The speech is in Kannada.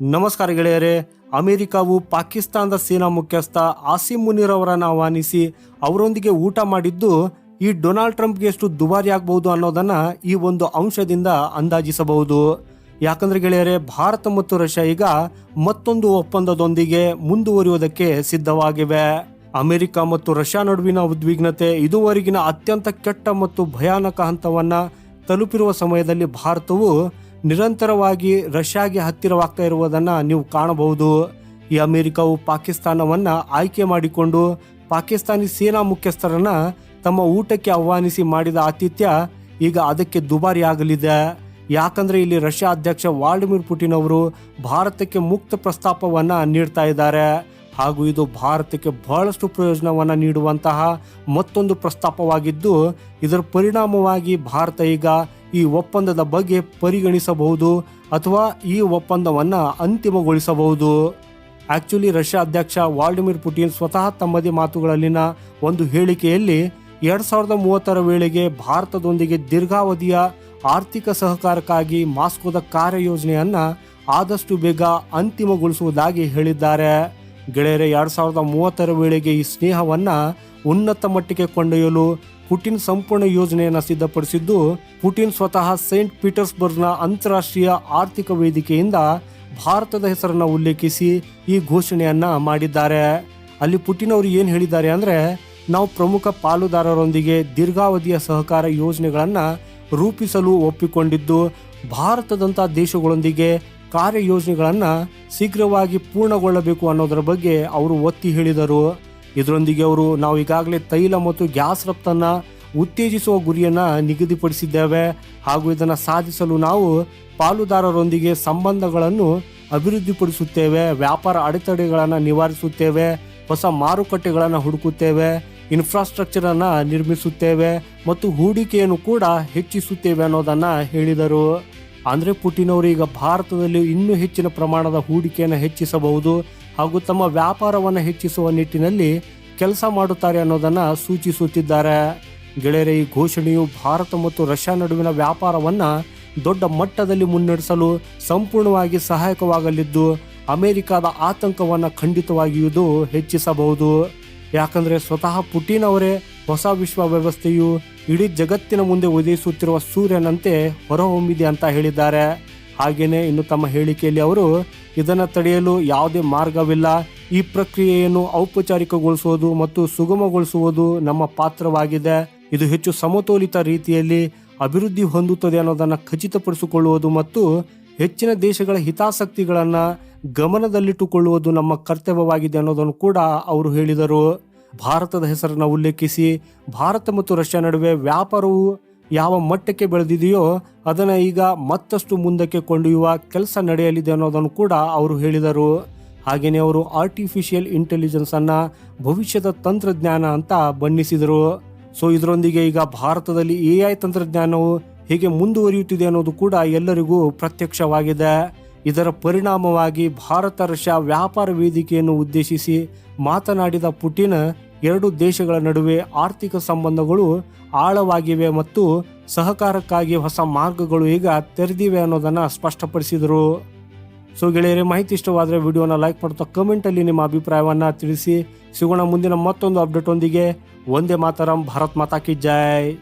ನಮಸ್ಕಾರ ಗೆಳೆಯರೇ. ಅಮೆರಿಕಾವು ಪಾಕಿಸ್ತಾನದ ಸೇನಾ ಮುಖ್ಯಸ್ಥ ಆಸಿಮ್ ಮುನೀರ್ ಅವರನ್ನು ಆಹ್ವಾನಿಸಿ ಅವರೊಂದಿಗೆ ಊಟ ಮಾಡಿದ್ದು ಈ ಡೊನಾಲ್ಡ್ ಟ್ರಂಪ್ಗೆ ಎಷ್ಟು ದುಬಾರಿ ಆಗಬಹುದು ಅನ್ನೋದನ್ನು ಈ ಒಂದು ಅಂಶದಿಂದ ಅಂದಾಜಿಸಬಹುದು. ಯಾಕಂದ್ರೆ ಗೆಳೆಯರೇ, ಭಾರತ ಮತ್ತು ರಷ್ಯಾ ಈಗ ಮತ್ತೊಂದು ಒಪ್ಪಂದದೊಂದಿಗೆ ಮುಂದುವರಿಯುವುದಕ್ಕೆ ಸಿದ್ಧವಾಗಿವೆ. ಅಮೆರಿಕ ಮತ್ತು ರಷ್ಯಾ ನಡುವಿನ ಉದ್ವಿಗ್ನತೆ ಇದುವರೆಗಿನ ಅತ್ಯಂತ ಕೆಟ್ಟ ಮತ್ತು ಭಯಾನಕ ಹಂತವನ್ನು ತಲುಪಿರುವ ಸಮಯದಲ್ಲಿ ಭಾರತವು ನಿರಂತರವಾಗಿ ರಷ್ಯಾಗೆ ಹತ್ತಿರವಾಗ್ತಾ ಇರುವುದನ್ನು ನೀವು ಕಾಣಬಹುದು. ಈ ಅಮೆರಿಕವು ಪಾಕಿಸ್ತಾನವನ್ನು ಆಯ್ಕೆ ಮಾಡಿಕೊಂಡು ಪಾಕಿಸ್ತಾನಿ ಸೇನಾ ಮುಖ್ಯಸ್ಥರನ್ನ ತಮ್ಮ ಊಟಕ್ಕೆ ಆಹ್ವಾನಿಸಿ ಮಾಡಿದ ಆತಿಥ್ಯ ಈಗ ಅದಕ್ಕೆ ದುಬಾರಿ ಆಗಲಿದೆ. ಯಾಕಂದ್ರೆ ಇಲ್ಲಿ ರಷ್ಯಾ ಅಧ್ಯಕ್ಷ ವ್ಲಾಡಿಮಿರ್ ಪುಟಿನ್ ಅವರು ಭಾರತಕ್ಕೆ ಮುಕ್ತ ಪ್ರಸ್ತಾಪವನ್ನು ನೀಡ್ತಾ ಇದ್ದಾರೆ. ಹಾಗೂ ಇದು ಭಾರತಕ್ಕೆ ಬಹಳಷ್ಟು ಪ್ರಯೋಜನವನ್ನ ನೀಡುವಂತಹ ಮತ್ತೊಂದು ಪ್ರಸ್ತಾಪವಾಗಿದ್ದು, ಇದರ ಪರಿಣಾಮವಾಗಿ ಭಾರತ ಈಗ ಈ ಒಪ್ಪಂದದ ಬಗ್ಗೆ ಪರಿಗಣಿಸಬಹುದು ಅಥವಾ ಈ ಒಪ್ಪಂದವನ್ನು ಅಂತಿಮಗೊಳಿಸಬಹುದು. ಆಕ್ಚುಲಿ ರಷ್ಯಾ ಅಧ್ಯಕ್ಷ ವಾಲ್ಡಿಮಿರ್ ಪುಟಿನ್ ಸ್ವತಃ ತಮ್ಮದೇ ಮಾತುಗಳಲ್ಲಿನ ಒಂದು ಹೇಳಿಕೆಯಲ್ಲಿ ಎರಡ್ ಸಾವಿರದ ಮೂವತ್ತರ ವೇಳೆಗೆ ಭಾರತದೊಂದಿಗೆ ದೀರ್ಘಾವಧಿಯ ಆರ್ಥಿಕ ಸಹಕಾರಕ್ಕಾಗಿ ಮಾಸ್ಕೋದ ಕಾರ್ಯಯೋಜನೆಯನ್ನು ಆದಷ್ಟು ಬೇಗ ಅಂತಿಮಗೊಳಿಸುವುದಾಗಿ ಹೇಳಿದ್ದಾರೆ. ಗೆಳೆಯರೆ, ಎರಡ್ ಸಾವಿರದ ಮೂವತ್ತರ ವೇಳೆಗೆ ಈ ಸ್ನೇಹವನ್ನ ಉನ್ನತ ಮಟ್ಟಿಗೆ ಕೊಂಡೊಯ್ಯಲು ಪುಟಿನ್ ಸಂಪೂರ್ಣ ಯೋಜನೆಯನ್ನು ಸಿದ್ಧಪಡಿಸಿದ್ದು, ಪುಟಿನ್ ಸ್ವತಃ ಸೇಂಟ್ ಪೀಟರ್ಸ್ಬರ್ಗ್ನ ಅಂತಾರಾಷ್ಟ್ರೀಯ ಆರ್ಥಿಕ ವೇದಿಕೆಯಿಂದ ಭಾರತದ ಹೆಸರನ್ನು ಉಲ್ಲೇಖಿಸಿ ಈ ಘೋಷಣೆಯನ್ನ ಮಾಡಿದ್ದಾರೆ. ಅಲ್ಲಿ ಪುಟಿನ್ ಅವರು ಏನು ಹೇಳಿದ್ದಾರೆ ಅಂದ್ರೆ, ನಾವು ಪ್ರಮುಖ ಪಾಲುದಾರರೊಂದಿಗೆ ದೀರ್ಘಾವಧಿಯ ಸಹಕಾರ ಯೋಜನೆಗಳನ್ನು ರೂಪಿಸಲು ಒಪ್ಪಿಕೊಂಡಿದ್ದು ಭಾರತದಂಥ ದೇಶಗಳೊಂದಿಗೆ ಕಾರ್ಯಯೋಜನೆಗಳನ್ನು ಶೀಘ್ರವಾಗಿ ಪೂರ್ಣಗೊಳ್ಳಬೇಕು ಅನ್ನೋದರ ಬಗ್ಗೆ ಅವರು ಒತ್ತಿ ಹೇಳಿದರು. ಇದರೊಂದಿಗೆ ಅವರು ನಾವು ಈಗಾಗಲೇ ತೈಲ ಮತ್ತು ಗ್ಯಾಸ್ ರಫ್ತನ್ನು ಉತ್ತೇಜಿಸುವ ಗುರಿಯನ್ನ ನಿಗದಿಪಡಿಸಿದ್ದೇವೆ ಹಾಗೂ ಇದನ್ನು ಸಾಧಿಸಲು ನಾವು ಪಾಲುದಾರರೊಂದಿಗೆ ಸಂಬಂಧಗಳನ್ನು ಅಭಿವೃದ್ಧಿಪಡಿಸುತ್ತೇವೆ, ವ್ಯಾಪಾರ ಅಡೆತಡೆಗಳನ್ನು ನಿವಾರಿಸುತ್ತೇವೆ, ಹೊಸ ಮಾರುಕಟ್ಟೆಗಳನ್ನು ಹುಡುಕುತ್ತೇವೆ ಇನ್ಫ್ರಾಸ್ಟ್ರಕ್ಚರ್ ಅನ್ನ ನಿರ್ಮಿಸುತ್ತೇವೆ ಮತ್ತು ಹೂಡಿಕೆಯನ್ನು ಕೂಡ ಹೆಚ್ಚಿಸುತ್ತೇವೆ ಅನ್ನೋದನ್ನು ಹೇಳಿದರು. ಅಂದ್ರೆ ಪುಟಿನ್ ಅವರು ಈಗ ಭಾರತದಲ್ಲಿ ಇನ್ನೂ ಹೆಚ್ಚಿನ ಪ್ರಮಾಣದ ಹೂಡಿಕೆಯನ್ನು ಹೆಚ್ಚಿಸಬಹುದು. ಹಾಗೂ ತಮ್ಮ ವ್ಯಾಪಾರವನ್ನು ಹೆಚ್ಚಿಸುವ ನಿಟ್ಟಿನಲ್ಲಿ ಕೆಲಸ ಮಾಡುತ್ತಾರೆ ಅನ್ನೋದನ್ನು ಸೂಚಿಸುತ್ತಿದ್ದಾರೆ. ಗೆಳೆಯರ, ಈ ಘೋಷಣೆಯು ಭಾರತ ಮತ್ತು ರಷ್ಯಾ ನಡುವಿನ ವ್ಯಾಪಾರವನ್ನ ದೊಡ್ಡ ಮಟ್ಟದಲ್ಲಿ ಮುನ್ನಡೆಸಲು ಸಂಪೂರ್ಣವಾಗಿ ಸಹಾಯಕವಾಗಲಿದ್ದು, ಅಮೆರಿಕದ ಆತಂಕವನ್ನ ಖಂಡಿತವಾಗಿಯೂ ಹೆಚ್ಚಿಸಬಹುದು. ಯಾಕಂದ್ರೆ ಸ್ವತಃ ಪುಟಿನ್ ಅವರೇ ಹೊಸ ವಿಶ್ವ ವ್ಯವಸ್ಥೆಯು ಇಡೀ ಜಗತ್ತಿನ ಮುಂದೆ ಉದಯಿಸುತ್ತಿರುವ ಸೂರ್ಯನಂತೆ ಹೊರಹೊಮ್ಮಿದೆ ಅಂತ ಹೇಳಿದ್ದಾರೆ. ಹಾಗೇನೆ ಇನ್ನು ತಮ್ಮ ಹೇಳಿಕೆಯಲ್ಲಿ ಅವರು ಇದನ್ನು ತಡೆಯಲು ಯಾವುದೇ ಮಾರ್ಗವಿಲ್ಲ. ಈ ಪ್ರಕ್ರಿಯೆಯನ್ನು ಔಪಚಾರಿಕಗೊಳಿಸುವುದು ಮತ್ತು ಸುಗಮಗೊಳಿಸುವುದು ನಮ್ಮ ಪಾತ್ರವಾಗಿದೆ. ಇದು ಹೆಚ್ಚು ಸಮತೋಲಿತ ರೀತಿಯಲ್ಲಿ ಅಭಿವೃದ್ಧಿ ಹೊಂದುತ್ತದೆ ಅನ್ನೋದನ್ನು ಖಚಿತಪಡಿಸಿಕೊಳ್ಳುವುದು ಮತ್ತು ಹೆಚ್ಚಿನ ದೇಶಗಳ ಹಿತಾಸಕ್ತಿಗಳನ್ನು ಗಮನದಲ್ಲಿಟ್ಟುಕೊಳ್ಳುವುದು ನಮ್ಮ ಕರ್ತವ್ಯವಾಗಿದೆ ಅನ್ನೋದನ್ನು ಕೂಡ ಅವರು ಹೇಳಿದರು. ಭಾರತದ ಹೆಸರನ್ನು ಉಲ್ಲೇಖಿಸಿ, ಭಾರತ ಮತ್ತು ರಷ್ಯಾ ನಡುವೆ ವ್ಯಾಪಾರವು ಯಾವ ಮಟ್ಟಕ್ಕೆ ಬೆಳೆದಿದೆಯೋ ಅದನ್ನು ಈಗ ಮತ್ತಷ್ಟು ಮುಂದಕ್ಕೆ ಕೊಂಡೊಯ್ಯುವ ಕೆಲಸ ನಡೆಯಲಿದೆ ಅನ್ನೋದನ್ನು ಕೂಡ ಅವರು ಹೇಳಿದರು. ಹಾಗೆಯೇ ಅವರು ಆರ್ಟಿಫಿಷಿಯಲ್ ಇಂಟೆಲಿಜೆನ್ಸ್ ಅನ್ನ ಭವಿಷ್ಯದ ತಂತ್ರಜ್ಞಾನ ಅಂತ ಬಣ್ಣಿಸಿದರು. ಸೊ ಇದರೊಂದಿಗೆ ಈಗ ಭಾರತದಲ್ಲಿ ಎ ಐ ತಂತ್ರಜ್ಞಾನವು ಹೇಗೆ ಮುಂದುವರಿಯುತ್ತಿದೆ ಅನ್ನೋದು ಕೂಡ ಎಲ್ಲರಿಗೂ ಪ್ರತ್ಯಕ್ಷವಾಗಿದೆ. ಇದರ ಪರಿಣಾಮವಾಗಿ ಭಾರತ, ರಷ್ಯಾ ವ್ಯಾಪಾರ ವೇದಿಕೆಯನ್ನು ಉದ್ದೇಶಿಸಿ ಮಾತನಾಡಿದ ಪುಟಿನ್ ಎರಡು ದೇಶಗಳ ನಡುವೆ ಆರ್ಥಿಕ ಸಂಬಂಧಗಳು ಆಳವಾಗಿವೆ ಮತ್ತು ಸಹಕಾರಕ್ಕಾಗಿ ಹೊಸ ಮಾರ್ಗಗಳು ಈಗ ತೆರೆದಿವೆ ಅನ್ನೋದನ್ನು ಸ್ಪಷ್ಟಪಡಿಸಿದರು. ಸೊ ಗೆಳೆಯರೇ, ಮಾಹಿತಿ ಇಷ್ಟವಾದರೆ ವಿಡಿಯೋನ ಲೈಕ್ ಮಾಡ್ತಾ ಕಮೆಂಟಲ್ಲಿ ನಿಮ್ಮ ಅಭಿಪ್ರಾಯವನ್ನು ತಿಳಿಸಿ. ಸಿಗೋಣ ಮುಂದಿನ ಮತ್ತೊಂದು ಅಪ್ಡೇಟ್ ಒಂದಿಗೆ. ಒಂದೇ ಮಾತರಂ, ಭಾರತ್ ಮಾತಾ ಕಿ ಜೈ.